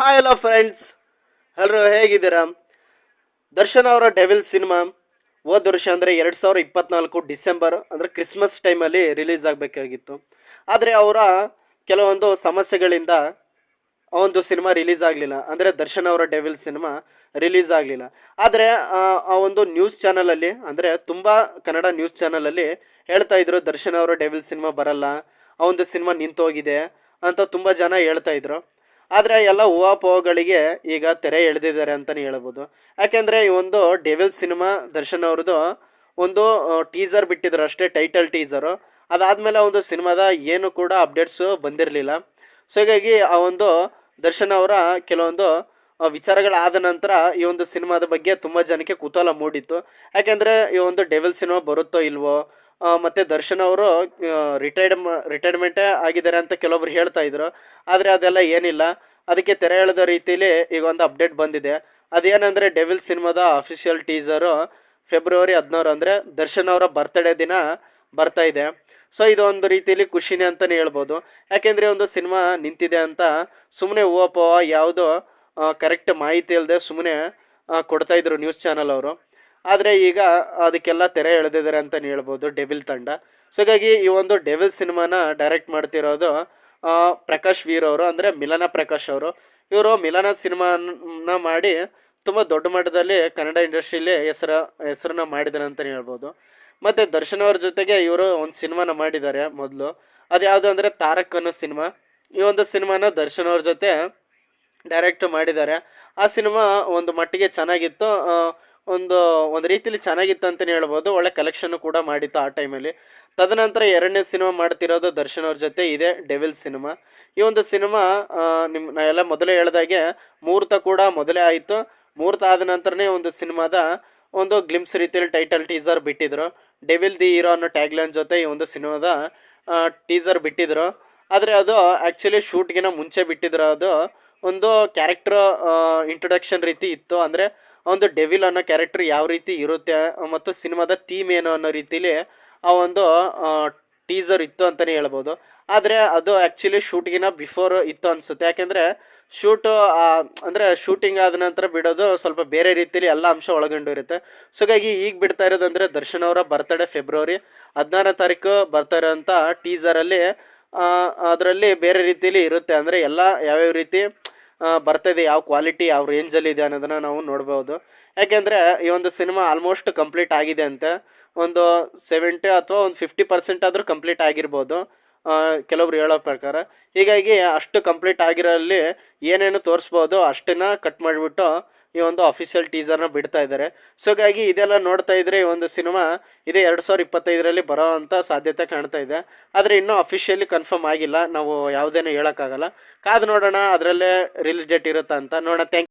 Hi hello friends ಎಲ್ಲರೂ ಹೇಗಿದ್ದೀರಾ? ದರ್ಶನ್ ಅವರ ಡೆವಿಲ್ ಸಿನಿಮಾ ಹೋದ ವರ್ಷ ಅಂದರೆ ಎರಡು ಸಾವಿರ ಇಪ್ಪತ್ನಾಲ್ಕು ಡಿಸೆಂಬರ್, ಅಂದರೆ ಕ್ರಿಸ್ಮಸ್ ಟೈಮಲ್ಲಿ ರಿಲೀಸ್ ಆಗಬೇಕಾಗಿತ್ತು. ಆದರೆ ಅವರ ಕೆಲವೊಂದು ಸಮಸ್ಯೆಗಳಿಂದ ಆ ಒಂದು ಸಿನಿಮಾ ರಿಲೀಸ್ ಆಗಲಿಲ್ಲ. ಅಂದರೆ ದರ್ಶನ್ ಅವರ ಡೆವಿಲ್ ಸಿನಿಮಾ ರಿಲೀಸ್ ಆಗಲಿಲ್ಲ. ಆದರೆ, ಆ ಒಂದು ನ್ಯೂಸ್ ಚಾನಲಲ್ಲಿ ಅಂದರೆ ತುಂಬ ಕನ್ನಡ ನ್ಯೂಸ್ ಚಾನಲಲ್ಲಿ ಹೇಳ್ತಾ ಇದ್ರು, ದರ್ಶನ್ ಅವರ ಡೆವಿಲ್ ಸಿನಿಮಾ ಬರಲ್ಲ, ಆ ಒಂದು ಸಿನಿಮಾ ನಿಂತೋಗಿದೆ ಅಂತ ತುಂಬ ಜನ ಹೇಳ್ತಾ ಇದ್ರು. ಆದರೆ ಎಲ್ಲ ಊಹಾಪೋಹಗಳಿಗೆ ಈಗ ತೆರೆ ಎಳೆದಿದ್ದಾರೆ ಅಂತಲೇ ಹೇಳ್ಬೋದು. ಯಾಕೆಂದರೆ ಈ ಒಂದು ಡೆವಿಲ್ ಸಿನಿಮಾ ದರ್ಶನ್ ಅವ್ರದ್ದು ಒಂದು ಟೀಸರ್ ಬಿಟ್ಟಿದ್ರು ಅಷ್ಟೇ ಟೈಟಲ್ ಟೀಸರು ಅದಾದಮೇಲೆ ಒಂದು ಸಿನಿಮಾದ ಏನು ಕೂಡ ಅಪ್ಡೇಟ್ಸು ಬಂದಿರಲಿಲ್ಲ. ಸೊ ಹೀಗಾಗಿ ಆ ಒಂದು ದರ್ಶನ್ ಅವರ ಕೆಲವೊಂದು ವಿಚಾರಗಳಾದ ನಂತರ ಈ ಒಂದು ಸಿನಿಮಾದ ಬಗ್ಗೆ ತುಂಬ ಜನಕ್ಕೆ ಕುತೂಹಲ ಮೂಡಿತ್ತು. ಯಾಕೆಂದರೆ ಈ ಒಂದು ಡೆವಿಲ್ ಸಿನಿಮಾ ಬರುತ್ತೋ ಇಲ್ವೋ ಮತ್ತೆ ದರ್ಶನ್ ಅವರು ರಿಟೈರ್ಡ್ ರಿಟೈರ್ಮೆಂಟೇ ಆಗಿದ್ದಾರೆ ಅಂತ ಕೆಲವೊಬ್ರು ಹೇಳ್ತಾ ಇದ್ರು. ಆದರೆ ಅದೆಲ್ಲ ಏನಿಲ್ಲ. ಅದಕ್ಕೆ ತೆರೆ ಎಳೆದ ರೀತಿಯಲ್ಲಿ ಈಗ ಒಂದು ಅಪ್ಡೇಟ್ ಬಂದಿದೆ. ಅದೇನಂದರೆ ಡೆವಿಲ್ ಸಿನಿಮಾದ ಅಫಿಷಿಯಲ್ ಟೀಸರು ಫೆಬ್ರವರಿ ಹದಿನಾರು ಅಂದರೆ ದರ್ಶನ್ ಅವರ ಬರ್ತ್ಡೇ ದಿನ ಬರ್ತಾ ಇದೆ. ಸೊ ಇದು ಒಂದು ರೀತಿಯಲ್ಲಿ ಖುಷಿನೇ ಅಂತಲೇ ಹೇಳ್ಬೋದು. ಯಾಕೆಂದರೆ ಒಂದು ಸಿನಿಮಾ ನಿಂತಿದೆ ಅಂತ ಸುಮ್ಮನೆ ಓಪೋ ಯಾವುದೋ ಕರೆಕ್ಟ್ ಮಾಹಿತಿ ಇಲ್ಲದೆ ಸುಮ್ಮನೆ ಕೊಡ್ತಾಯಿದ್ರು ನ್ಯೂಸ್ ಚಾನಲ್ ಅವರು. ಆದರೆ ಈಗ ಅದಕ್ಕೆಲ್ಲ ತೆರೆ ಎಳೆದಿದ್ದಾರೆ ಅಂತಲೇ ಹೇಳ್ಬೋದು, ಡೆವಿಲ್ ತಂಡ. ಸೊ ಹಾಗಾಗಿ ಈ ಒಂದು ಡೆವಿಲ್ ಸಿನಿಮಾನ ಡೈರೆಕ್ಟ್ ಮಾಡ್ತಿರೋದು ಪ್ರಕಾಶ್ ವೀರ್ ಅವರು, ಅಂದರೆ ಮಿಲನ ಪ್ರಕಾಶ್ ಅವರು. ಇವರು ಮಿಲನ ಸಿನಿಮಾನ ಮಾಡಿ ತುಂಬ ದೊಡ್ಡ ಮಟ್ಟದಲ್ಲಿ ಕನ್ನಡ ಇಂಡಸ್ಟ್ರಿಲಿ ಹೆಸರು, ಹೆಸರನ್ನ ಮಾಡಿದ್ದಾರೆ ಅಂತಲೇ ಹೇಳ್ಬೋದು. ಮತ್ತು ದರ್ಶನ್ ಅವ್ರ ಜೊತೆಗೆ ಇವರು ಒಂದು ಸಿನಿಮಾನ ಮಾಡಿದ್ದಾರೆ ಮೊದಲು. ಅದು ಯಾವುದು ಅಂದರೆ ತಾರಕ್ ಅನ್ನೋ ಸಿನಿಮಾ. ಈ ಒಂದು ಸಿನಿಮಾನ ದರ್ಶನ್ ಅವ್ರ ಜೊತೆ ಡೈರೆಕ್ಟ್ ಮಾಡಿದ್ದಾರೆ. ಆ ಸಿನಿಮಾ ಒಂದು ಮಟ್ಟಿಗೆ ಚೆನ್ನಾಗಿತ್ತು. ಒಂದು ಒಂದು ರೀತಿಲಿ ಚೆನ್ನಾಗಿತ್ತು ಅಂತಲೇ ಹೇಳ್ಬೋದು. ಒಳ್ಳೆ ಕಲೆಕ್ಷನ್ ಕೂಡ ಮಾಡಿತ್ತು ಆ ಟೈಮಲ್ಲಿ ತದನಂತರ ಎರಡನೇ ಸಿನಿಮಾ ಮಾಡ್ತಿರೋದು ದರ್ಶನ್ ಅವ್ರ ಜೊತೆ, ಇದೆ ಡೆವಿಲ್ ಸಿನಿಮಾ ಈ ಒಂದು ಸಿನಿಮಾ ನಿಮ್ಮ ನಾ ಎಲ್ಲ ಮೊದಲೇ ಹೇಳ್ದಾಗೆ ಮುಹೂರ್ತ ಕೂಡ ಮೊದಲೇ ಆಯಿತು. ಮುಹೂರ್ತ ಆದ ನಂತರನೇ ಒಂದು ಸಿನಿಮಾದ ಒಂದು ಗ್ಲಿಮ್ಸ್ ರೀತಿಯಲ್ಲಿ ಟೈಟಲ್ ಟೀಸರ್ ಬಿಟ್ಟಿದ್ರು. ಡೆವಿಲ್ ದಿ ಹೀರೋ ಅನ್ನೋ ಟ್ಯಾಗ್ಲೈನ್ ಜೊತೆ ಈ ಒಂದು ಸಿನಿಮಾದ ಟೀಸರ್ ಬಿಟ್ಟಿದ್ರು. ಆದರೆ ಅದು ಆ್ಯಕ್ಚುಲಿ ಶೂಟ್ಗಿನ ಮುಂಚೆ ಬಿಟ್ಟಿದ್ರು. ಅದು ಒಂದು ಕ್ಯಾರೆಕ್ಟರ್ ಇಂಟ್ರೊಡಕ್ಷನ್ ರೀತಿ ಇತ್ತು. ಅಂದರೆ ಒಂದು ಡೆವಿಲ್ ಅನ್ನೋ ಕ್ಯಾರೆಕ್ಟರ್ ಯಾವ ರೀತಿ ಇರುತ್ತೆ ಮತ್ತು ಸಿನಿಮಾದ ಥೀಮ್ ಏನು ಅನ್ನೋ ರೀತಿಲಿ ಆ ಒಂದು ಟೀಸರ್ ಇತ್ತು ಅಂತಲೇ ಹೇಳ್ಬೋದು. ಆದರೆ ಅದು ಆ್ಯಕ್ಚುಲಿ ಶೂಟ್ಗಿನ ಬಿಫೋರ್ ಇತ್ತು ಅನಿಸುತ್ತೆ. ಯಾಕೆಂದರೆ ಶೂಟು ಅಂದರೆ ಶೂಟಿಂಗ್ ಆದ ನಂತರ ಬಿಡೋದು ಸ್ವಲ್ಪ ಬೇರೆ ರೀತಿಯಲ್ಲಿ ಎಲ್ಲ ಅಂಶ ಒಳಗೊಂಡಿರುತ್ತೆ. ಸೊ ಹಾಗಾಗಿ ಈಗ ಬಿಡ್ತಾ ಇರೋದಂದರೆ ದರ್ಶನ್ ಅವರ ಬರ್ತಡೇ ಫೆಬ್ರವರಿ ಹದಿನಾರನೇ ತಾರೀಕು ಬರ್ತಾ ಇರೋಂಥ ಟೀಸರಲ್ಲಿ ಅದರಲ್ಲಿ ಬೇರೆ ರೀತಿಯಲ್ಲಿ ಇರುತ್ತೆ. ಅಂದರೆ ಎಲ್ಲ ಯಾವ್ಯಾವ ರೀತಿ ಬರ್ತಾ ಇದೆ ಯಾವ ಕ್ವಾಲಿಟಿ ಯಾವ ರೇಂಜಲ್ಲಿ ಇದೆ ಅನ್ನೋದನ್ನು ನಾವು ನೋಡ್ಬೋದು. ಯಾಕೆಂದರೆ ಈ ಒಂದು ಸಿನಿಮಾ ಆಲ್ಮೋಸ್ಟ್ ಕಂಪ್ಲೀಟ್ ಆಗಿದೆ ಅಂತೆ ಒಂದು ಸೆವೆಂಟಿ ಅಥವಾ ಒಂದು ಫಿಫ್ಟಿ ಪರ್ಸೆಂಟ್ ಆದರೂ ಕಂಪ್ಲೀಟ್ ಆಗಿರ್ಬೋದು. ಕೆಲವ್ರು ಹೇಳೋ ಪ್ರಕಾರ. ಹೀಗಾಗಿ ಅಷ್ಟು ಕಂಪ್ಲೀಟ್ ಆಗಿರೋಲ್ಲಿ ಏನೇನು ತೋರಿಸ್ಬೋದು ಅಷ್ಟನ್ನು ಕಟ್ ಮಾಡಿಬಿಟ್ಟು ಈ ಒಂದು ಅಫಿಷಿಯಲ್ ಟೀಸರ್ನ ಬಿಡ್ತಾ ಇದ್ದಾರೆ. ಸೊ ಹಾಗಾಗಿ ಇದೆಲ್ಲ ನೋಡ್ತಾ ಇದ್ರೆ ಈ ಒಂದು ಸಿನಿಮಾ ಇದೇ ಎರಡು ಸಾವಿರ ಇಪ್ಪತ್ತೈದರಲ್ಲಿ ಬರೋ ಅಂತ ಸಾಧ್ಯತೆ ಕಾಣ್ತಾ ಇದೆ. ಆದರೆ ಇನ್ನೂ ಅಫಿಷಿಯಲಿ ಕನ್ಫರ್ಮ್ ಆಗಿಲ್ಲ. ನಾವು ಯಾವುದೇನೂ ಹೇಳೋಕ್ಕಾಗಲ್ಲ. ಕಾದು ನೋಡೋಣ, ಅದರಲ್ಲೇ ರಿಲೀಸ್ ಡೇಟ್ ಇರುತ್ತಾ ಅಂತ. ನೋಡೋಣ ಥ್ಯಾಂಕ್